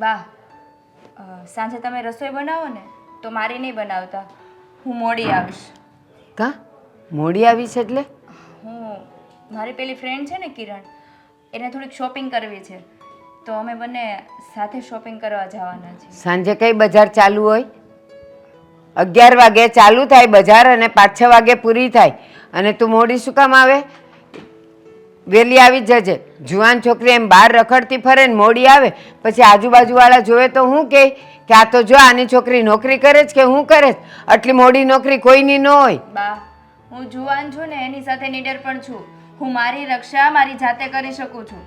અ, સાંજે તમે રસોઈ બનાવો ને તો મારી નહીં બનાવતા. હું મોડી આવીશ. કા? મોડી આવી છે એટલે? હું મારી પેલી ફ્રેન્ડ છે ને કિરણ એને થોડીક શોપિંગ કરવી છે. તો અમે બંને સાથે શોપિંગ કરવા જવાના છીએ. સાંજે કઈ બજાર ચાલુ હોય? અગિયાર વાગે ચાલુ થાય બજાર અને પાંચ છ વાગે પૂરી થાય. અને તું મોડી શું કામ આવે? વહેલી આવી જજે. જુવાન છોકરી એમ બહાર રખડતી ફરે ને મોડી આવે. પછી આજુબાજુવાળા જોવે તો હું કહે કે આ તો જો આની છોકરી નોકરી કરે જ કે હું કરે જ આટલી મોડી નોકરી કોઈની ન હોય. બા હું જુવાન છું ને એની સાથે નીડર પણ છું. હું મારી રક્ષા મારી જાતે કરી શકું છું.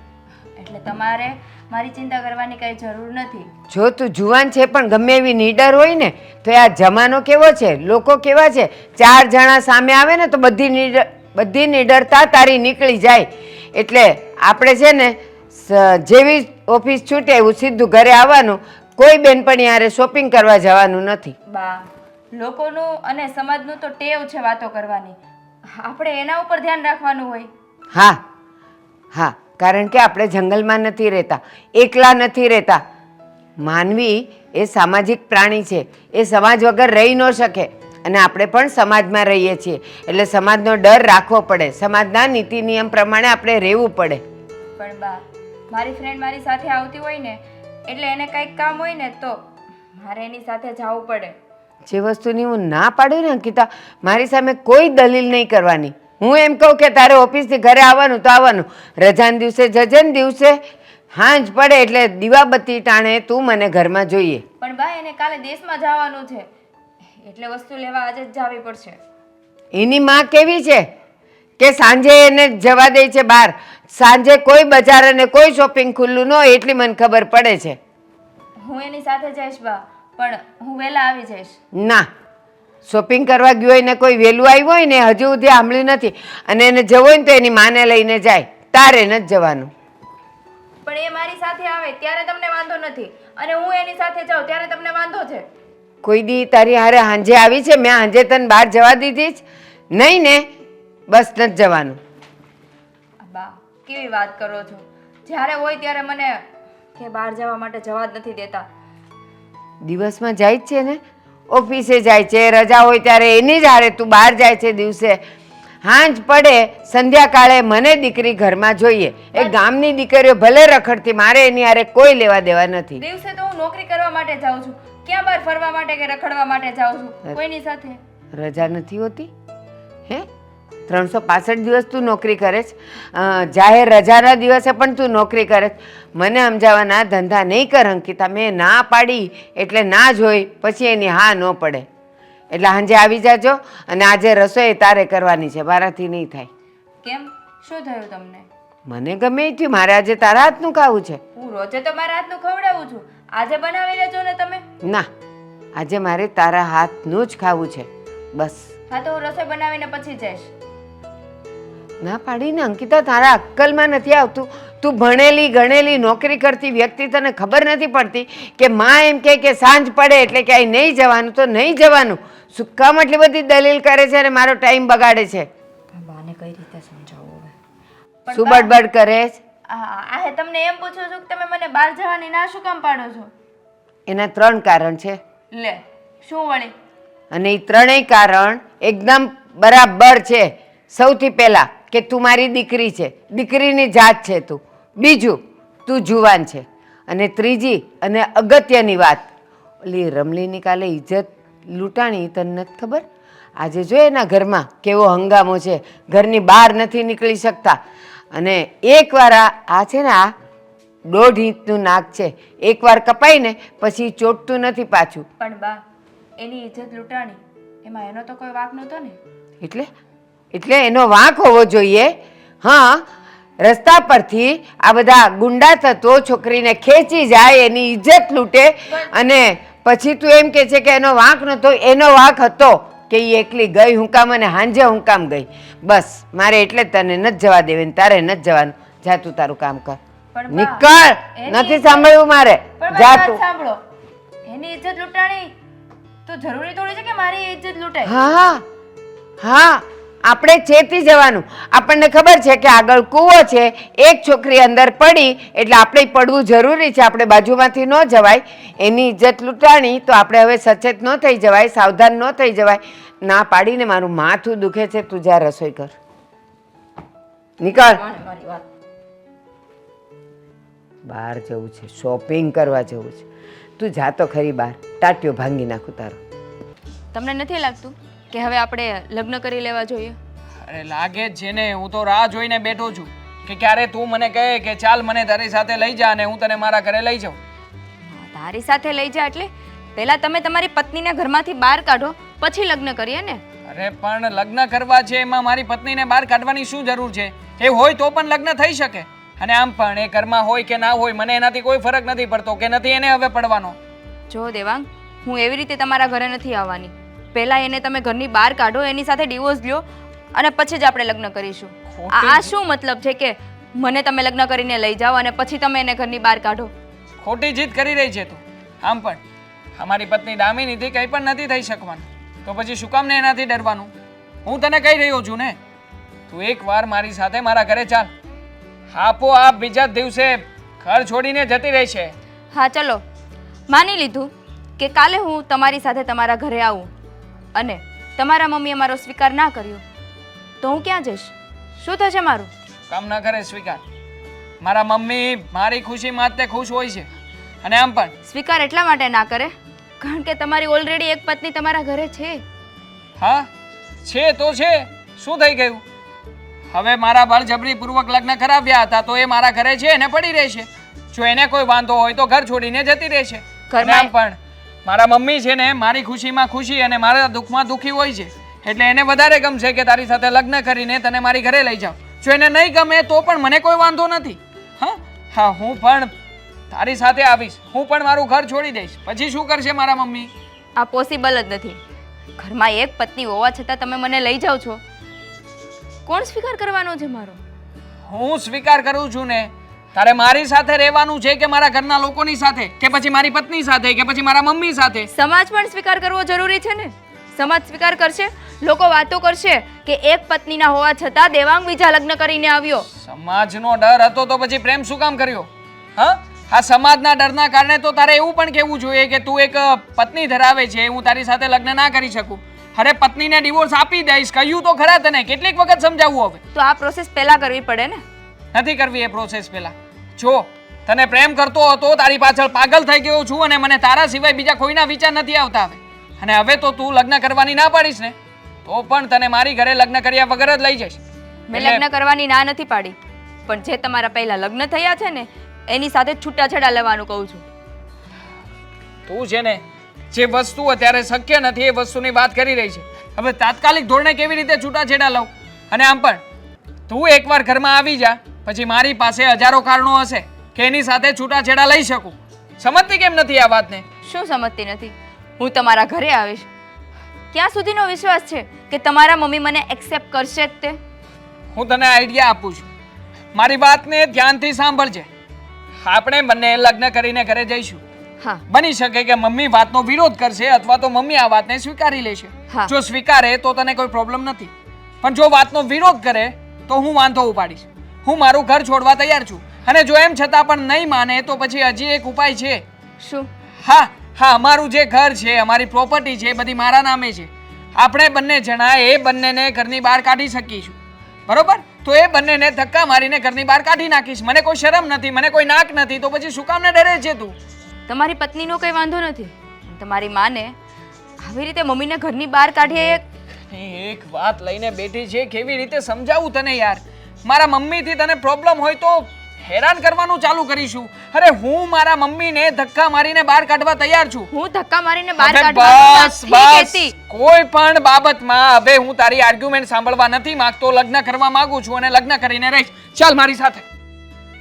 એટલે તમારે મારી ચિંતા કરવાની કઈ જરૂર નથી. જો તું જુવાન છે પણ ગમે એવી નીડર હોય ને તો આ જમાનો કેવો છે? લોકો કેવા છે? ચાર જણા સામે આવે ને તો બધી નીડર બધી નીડરતા તારી નીકળી જાય. એટલે આપણે છે ને જેવી ઓફિસ છૂટે એવું સીધું ઘરે આવવાનું કોઈ બેનપણી હારે શોપિંગ કરવા જવાનું નથી. બા લોકોનું અને સમાજનું તો ટેવ છે વાતો કરવાની. આપણે એના ઉપર ધ્યાન રાખવાનું હોય. હા હા કારણ કે આપણે જંગલમાં નથી રહેતા એકલા નથી રહેતા. માનવી એ સામાજિક પ્રાણી છે એ સમાજ વગર રહી ન શકે. અને આપણે પણ સમાજમાં રહીએ છીએ. એટલે સમાજનો ડર રાખવો પડે. સમાજના નીતિ નિયમ પ્રમાણે આપણે રહેવું પડે. પણ બા મારી ફ્રેન્ડ મારી સાથે આવતી હોય ને એટલે એને કંઈક કામ હોય ને તો મારે એની સાથે જવું પડે. જે વસ્તુની હું ના પાડું ને અંકિતા મારી સામે કોઈ દલીલ નહીં કરવાની. હું એમ કહું કે તારે ઓફિસથી ઘરે આવવાનું તો આવવાનું. રજાના દિવસે જજન દિવસે હાંજ પડે એટલે દીવાબત્તી ટાણે તું મને ઘરમાં જોઈએ. પણ બા એને કાલે દેશમાં જવાનું છે. એટલે વસ્તુ લેવા આજે જ જવી પડશે. એની માં કેવી છે? કે સાંજે એને જવા દે છે બહાર. સાંજે કોઈ બજાર અને કોઈ શોપિંગ ખુલ્લું ન હોય એટલી મને ખબર પડે છે. હું એની સાથે જઈશ બા પણ હું વહેલા આવી જઈશ. ના. શોપિંગ કરવા ગયો હોય ને કોઈ વહેલું આવ્યું હોય ને હજુ સુધી સાંભળ્યું નથી. અને એને જવું હોય ને તો એની માને લઈને જાય. તારે નથી જવાનું. પણ એ મારી સાથે આવે ત્યારે તમને વાંધો નથી. અને હું એની સાથે જાઉં ત્યારે તમને વાંધો છે. કોઈ દી તારી હારે હાંજે આવી છે મેં હાંજે તને બહાર જવા દીધી જ નહીં ને બસ નથી જવાનું. બા કેવી વાત કરો છો? જ્યારે હોય ત્યારે મને કે બહાર જવા માટે જવા જ નથી દેતા. દિવસમાં જાય જ છે ને? ઓફિસે જાય છે રજા હોય ત્યારે એની જ હારે તું બહાર જાય છે દિવસે. હાંજ પડે સંધ્યાકાળે મને દીકરી ઘરમાં જોઈએ. એ ગામની દીકરીઓ ભલે રખડતી મારે એની હારે કોઈ લેવા દેવા નથી. દિવસે તો હું નોકરી કરવા માટે જાઉં છું. ક્યાં બહાર ફરવા માટે કે રખડવા માટે જાઉં છું? કોઈની સાથે? રજા નથી હોતી? હે? ત્રણસો પાસઠ દિવસ તું નોકરી કરે છે. જાહેર રજાના દિવસે પણ તું નોકરી કરે મને સમજાવવાના ધંધા નહીં કર અંકિતા. મેં ના પાડી એટલે ના જોઈ પછી એની હા ન પડે. એટલે સાંજે આવી જાજો અને આજે રસોઈ તારે કરવાની છે. મારાથી નહીં થાય. કેમ? શું થયું તમને? મને ગમે થયું. મારે આજે તારા હાથનું ખાવું છે. હું રોજે તો મારા હાથનું ખવડાવું છું. આજે બનાવી લેજો ને તમે. ના આજે મારે તારા હાથનું જ ખાવું છે. બસ. હા તો હું રસોઈ બનાવીને પછી જઈશ. ના પાડીને અંકિતા તારા અક્કલમાં નથી આવતું. તું ભણેલી ગણેલી નોકરી કરતી વ્યક્તિ તને ખબર નથી પડતી કે માં એમ કહે કે સાંજ પડે એટલે ક્યાંય નહીં જવાનું તો નહીં જવાનું. શું કામ આટલી બધી દલીલ કરે છે અને મારો ટાઈમ બગાડે છે? બાને કઈ રીતે સમજાવું હવે શું બડબડ કરે છે? હા આ તમને એમ પૂછું છું કે તમે મને બહાર જવાની ના શું કામ પાડો છો? એના ત્રણ કારણ છે. લે શું વળી? અને એ ત્રણેય કારણ એકદમ બરાબર છે. સૌથી પહેલા કે તું મારી દીકરી છે. દીકરીની જાત છે તું. બીજું તું જુવાન છે. અને ત્રીજી અને અગત્યની વાત. ઓલી રમલીની કાલે ઇજ્જત લૂંટાણી તને નથી ખબર? આજે જો એના ઘરમાં કેવો હંગામો છે. ઘરની બહાર નથી નીકળી શકતા. અને એકવાર આ છે ને આ દોઢ ઇંચનું નાક છે. એકવાર કપાઈને પછી ચોટતું નથી પાછું. પણ બા એની ઇજ્જત લૂંટાણી એમાં એનો તો કોઈ વાંક નહોતો ને. એટલે એટલે એનો વાંક હોવો જોઈએ. હા રસ્તા પરથી આ બધા ગુંડા તત્વો છોકરીને ખેંચી જાય એની ઇજ્જત લૂંટે અને પછી તું એમ કે છે કે એનો વાંક નહોતો એનો વાંક હતો. કે એ એકલી ગઈ હું કામ અને હાંજે હું કામ ગઈ. બસ મારે એટલે તને નથી જવા દેવી ને તારે નથી જવાનું. જા તું તારું કામ કર. નીકળ! નથી સાંભળવું મારે. જા તું. સાંભળો. એની ઇજ્જત લૂંટાણી તો જરૂરી થોડી છે કે મારી ઇજ્જત લૂંટાય? હા હા. આપણે ચેતી જવાનું. આપણને ખબર છે કે આગળ કૂવો છે એક છોકરી અંદર પડી એટલે આપણે પડવું જરૂરી છે આપણે બાજુમાંથી ન જવાય. એની ઇજ્જત લૂંટાણી તો આપણે હવે સચેત ન થઈ જવાય સાવધાન ન થઈ જવાય. ના પાડીને મારું માથું દુખે છે તું જા રસોઈ કર. નીકળ. બહાર જવું છે શોપિંગ કરવા જવું છે. તું જા તો ખરી બહાર. ટાટિયો ભાંગી નાખું તારો. તમને નથી લાગતું? કે હવે આપણે લગ્ન કરી લેવા જોઈએ? અરે લાગે જ છે ને હું તો રાહ જોઈને બેઠો છું કે ક્યારે તું મને કહે કે ચાલ મને તારી સાથે લઈ જા અને હું તને મારા ઘરે લઈ જાઉં. તારી સાથે લઈ જા એટલે? પહેલા તમે તમારી પત્નીને ઘરમાંથી બહાર કાઢો પછી લગ્ન કરીએ ને? અરે પણ લગ્ન કરવા છે એમાં મારી પત્નીને બહાર કાઢવાની શું જરૂર છે? એ હોય તો પણ લગ્ન થઈ શકે. અને આમ પણ એ ઘરમાં હોય કે ના હોય મને એનાથી કોઈ ફરક નથી પડતો કે નથી એને હવે પડવાનો. જો દેવાંગ હું એવી રીતે તમારા ઘરે નથી આવવાની. પહેલા એને તમે ઘરની બહાર કાઢો એની સાથે ડિવોર્સ લ્યો અને પછી જ આપણે લગ્ન કરીશું. આ આ શું મતલબ છે કે મને તમે લગ્ન કરીને લઈ જાઓ અને પછી તમે એને ઘરની બહાર કાઢો? ખોટી જીત કરી રહી છે તું. આમ પણ અમારી પત્ની દામિનીથી કંઈ પણ નથી થઈ શકવાનું. તો પછી શું કામ ને એનાથી ડરવાનું? હું તને કહી રહ્યો છું ને? તું એકવાર મારી સાથે મારા ઘરે ચાલ. આપોઆપ બીજા દિવસે ઘર છોડીને જતી રહી છે હા ચલો. માની લીધું કે કાલે હું તમારી સાથે તમારા ઘરે આવું. અને તમારા મમ્મીએ મારો સ્વીકાર ના કર્યો તો હું ક્યાં જઈશ? શું થશે મારું? કામ ન કરે સ્વીકાર. મારા મમ્મી મારી ખુશી માટે ખુશ હોય છે. અને આમ પણ. સ્વીકાર એટલા માટે ના કરે કારણ કે તમારી ઓલરેડી એક પત્ની તમારા ઘરે છે. હા છે તો છે. શું થઈ ગયું? હવે મારા બળજબરીપૂર્વક લગ્ન કરાવ્યા હતા તો એ મારા ઘરે છે એને પડી રહેશે. જો એને કોઈ વાંધો હોય તો ઘર છોડીને જતી રહેશે. ઘરમાં પણ. મારા મમ્મી છે ને મારી ખુશીમાં ખુશી અને મારા દુઃખમાં દુઃખી હોય છે. એટલે એને વધારે ગમશે કે તારી સાથે લગ્ન કરીને તને મારી ઘરે લઈ જાઉં. જો એને નહીં ગમે તો પણ મને કોઈ વાંધો નથી. હા? હા હું પણ તારી સાથે આવીશ. હું પણ મારું ઘર છોડી દઈશ. પછી શું કરશે મારા મમ્મી? આ પોસિબલ જ નથી. ઘરમાં એક પત્ની હોવા છતાં તમે મને લઈ જાઓ છો. કોણ સ્વીકાર કરવાનો છે મારો? હું સ્વીકાર કરું છું ને તારે મારી સાથે રહેવાનું છે કે મારા ઘરના લોકોની સાથે? કે પછી મારી પત્ની સાથે? કે પછી મારા મમ્મી સાથે? સમાજ પણ સ્વીકાર કરવો જરૂરી છે ને? સમાજ સ્વીકાર કરશે? લોકો વાતો કરશે કે એક પત્નીના હોવા છતાં દેવાંગ બીજા લગ્ન કરીને આવ્યો. સમાજનો ડર હતો તો પછી પ્રેમ શું કામ કર્યો? હા? આ સમાજના ડરના કારણે તો તારે એવું પણ કહેવું જોઈએ કે તું એક પત્ની ધરાવે છે હું તારી સાથે લગ્ન ના કરી શકું. અરે પત્નીને ડિવોર્સ આપી દઈશ કહ્યું તો ખરા તને. કેટલીક વખત સમજાવવું હવે. તો આ પ્રોસેસ પહેલા કરવી પડે ને? નથી કરવી એ પ્રોસેસ પહેલા. જો તને પ્રેમ કરતો હતો તારી પાછળ પાગલ થઈ ગયો છું અને મને તારા સિવાય બીજા કોઈના વિચાર નથી આવતા હવે. અને હવે તો તું લગ્ન કરવાની ના પાડીશ ને તો પણ તને મારી ઘરે લગ્ન કર્યા વગર જ લઈ જઈશ. મેં લગ્ન કરવાની ના નથી પાડી પણ જે તમારા પહેલા લગ્ન થયા છે ને એની સાથે છૂટાછેડા લેવાનું કહું છું. તું છે ને જે વસ્તુ અત્યારે શક્ય નથી એ વસ્તુની વાત કરી રહી છે. હવે તાત્કાલિક ધોરણે કેવી રીતે છૂટાછેડા લઉં? અને આમ પણ તું એકવાર ઘરમાં આવી જા પછી મારી પાસે હજારો કારણો હશે કે એની સાથે છૂટાછેડા લઈ શકું. સમજતી કેમ નથી આ વાતને? શું સમજતી નથી? હું તમારા ઘરે આવીશ. ક્યાં સુધીનો વિશ્વાસ છે કે તમારા મમ્મી મને એક્સેપ્ટ કરશે જ તે? હું તને આઈડિયા આપું છું. મારી વાતને ધ્યાનથી સાંભળજે. આપણે બંને લગ્ન કરીને ઘરે જઈશું. હા. બની શકે કે મમ્મી વાતનો વિરોધ કરશે અથવા તો મમ્મી આ વાતને સ્વીકારી લેશે. જો સ્વીકારે તો તને કોઈ પ્રોબ્લેમ નથી. પણ જો વાતનો વિરોધ કરે તો હું વાંધો ઉપાડીશ. હું મારું ઘર છોડવા તૈયાર છું. અને જો એમ છતાં પણ નહીં માને તો પછી હજી એક ઉપાય છે. શું? હા હા અમારું જે ઘર છે અમારી પ્રોપર્ટી છે બધી મારા નામે છે. આપણે બંને જણા એ બંનેને ઘરની બહાર કાઢી શકીશું. બરોબર? તો એ બંનેને ધક્કા મારીને ઘરની બહાર કાઢી નાખીશ. મને કોઈ શરમ નથી મને કોઈ નાક નથી તો પછી શું કામને ડરે છે તું? તમારી પત્નીનો કંઈ વાંધો નથી. તમારી માને આવી રીતે મમ્મીને ઘરની બહાર કાઢીએ એક વાત લઈને બેઠી છે કેવી રીતે સમજાવું તને યાર? મારા મમ્મીથી તને પ્રોબ્લેમ હોય તો હેરાન કરવાનું ચાલુ કરીશું. અરે હું મારા મમ્મીને ધક્કા મારીને બહાર કાઢવા તૈયાર છું. હું ધક્કા મારીને બહાર કાઢવા બસ બસ. કોઈ પણ બાબતમાં હવે હું તારી આર્ગ્યુમેન્ટ સાંભળવા નથી માંગતો. લગ્ન કરવા માંગુ છું અને લગ્ન કરીને રહીશ. ચાલ મારી સાથે.